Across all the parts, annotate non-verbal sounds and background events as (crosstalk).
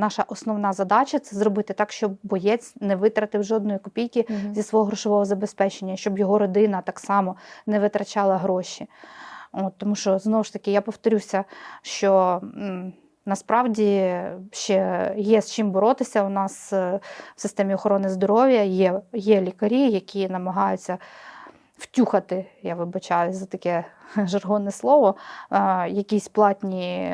Наша основна задача це зробити так, щоб боєць не витратив жодної копійки Мгм. зі свого грошового забезпечення, щоб його родина так само не витрачала гроші. От, тому що знову ж таки я повторюся, що м, насправді ще є з чим боротися. У нас е, в системі охорони здоров'я є, є лікарі, які намагаються втюхати, я вибачаюсь за таке (laughs) жаргонне слово, якісь платні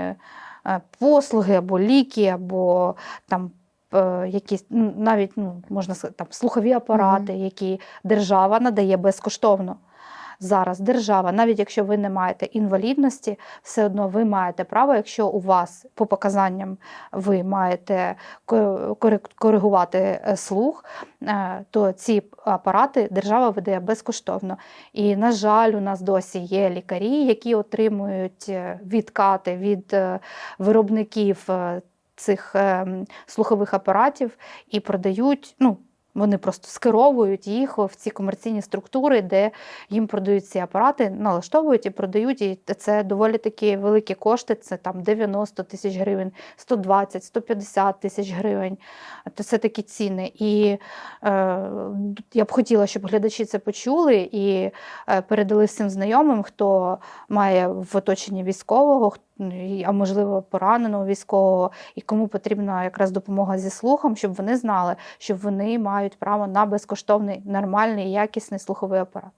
послуги або ліки, або там. е, Якісь ну, навіть ну можна сказати, там слухові апарати, які держава надає безкоштовно. Зараз держава, навіть якщо ви не маєте інвалідності, все одно ви маєте право, якщо у вас по показанням ви маєте ко- коригувати е, слух, е, то ці апарати держава видає безкоштовно. І, на жаль, у нас досі є лікарі, які отримують е, відкати від виробників цих е, слухових апаратів і продають. ну, вони просто скеровують їх в ці комерційні структури, де їм продають ці апарати, налаштовують і продають. І це доволі такі великі кошти. Це там 90 тисяч гривень, 120, 150 тисяч гривень. То це такі ціни. І е, я б хотіла, щоб глядачі це почули і е, передали всім знайомим, хто має в оточенні військового, а можливо пораненого військового, і кому потрібна якраз допомога зі слухом, щоб вони знали, що вони мають право на безкоштовний, нормальний, якісний слуховий апарат.